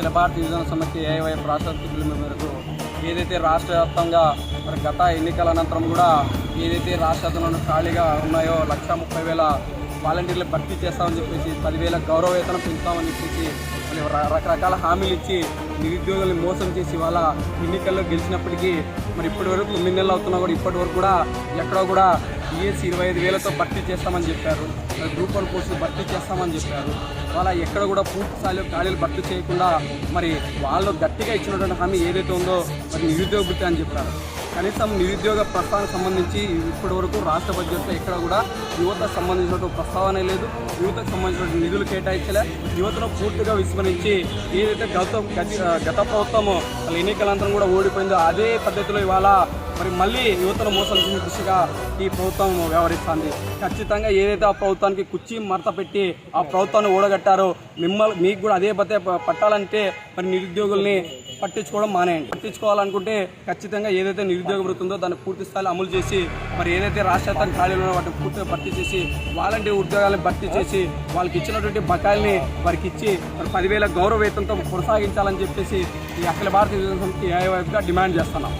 అఖిల భారత యువజన సమితి ఏఐవైఎఫ్ రాష్ట్ర పిలుపు మేరకు ఏదైతే రాష్ట్ర వ్యాప్తంగా మరి గత ఎన్నికల అనంతరం కూడా ఏదైతే రాష్ట్రంలో ఖాళీగా ఉన్నాయో లక్ష ముప్పై వేల వాలంటీర్లు భర్తీ చేస్తామని చెప్పేసి పదివేల గౌరవ వేతనం పెంచుతామని చెప్పేసి రకరకాల హామీలు ఇచ్చి నిరుద్యోగుల్ని మోసం చేసి వాళ్ళ ఎన్నికల్లో గెలిచినప్పటికీ మరి ఇప్పటి వరకు తొమ్మిది నెలలు అవుతున్నా కూడా ఇప్పటి వరకు కూడా ఎక్కడో కూడా ఈఎస్సీ ఇరవై ఐదు వేలతో భర్తీ చేస్తామని చెప్పారు. గ్రూప్ వన్ పోస్టులు భర్తీ చేస్తామని చెప్పారు. వాళ్ళ ఎక్కడ కూడా పూర్తి స్థాయిలో ఖాళీలు భర్తీ చేయకుండా మరి వాళ్ళు గట్టిగా ఇచ్చినటువంటి హామీ ఏదైతే ఉందో మరి నిరుద్యోగ వృత్తి అని చెప్పారు. కనీసం నిరుద్యోగ ప్రస్తావనకు సంబంధించి ఇప్పటి వరకు రాష్ట్ర బడ్జెట్లో ఎక్కడ కూడా యువతకు సంబంధించినటువంటి ప్రస్తావన లేదు. యువతకు సంబంధించిన నిధులు కేటాయించలే. యువతను పూర్తిగా విస్మరించి ఏదైతే గత గత ప్రభుత్వం వాళ్ళ ఎన్నికలంతరం కూడా ఓడిపోయిందో అదే పద్ధతిలో ఇవాళ మరి మళ్ళీ యువతను మోసం చేసే దిశగా ఈ ప్రభుత్వం వ్యవహరిస్తుంది ఖచ్చితంగా ఏదైతే ఆ ప్రభుత్వానికి కుర్చీ మరత పెట్టి ఆ ప్రభుత్వాన్ని ఓడగట్టారో మిమ్మల్ని మీకు కూడా అదే పతే పట్టాలంటే మరి నిరుద్యోగుల్ని పట్టించుకోవడం మానేయండి పట్టించుకోవాలనుకుంటే ఖచ్చితంగా ఏదైతే నిరుద్యోగ వృత్తి ఉందో దాన్ని పూర్తి స్థాయిలో అమలు చేసి మరి ఏదైతే రాష్ట్ర వ్యాప్తంగా ఖాళీలు ఉన్నాయో వాటిని పూర్తిగా భర్తీ చేసి వాలంటీర్ ఉద్యోగాలను భర్తీ చేసి వాళ్ళకి ఇచ్చినటువంటి బకాయిల్ని వారికి ఇచ్చి మరి పదివేల గౌరవ వేతనంతో కొనసాగించాలని చెప్పేసి ఈ అఖిల భారతీయ సమితి ఏఐవైఫ్గా డిమాండ్ చేస్తున్నాం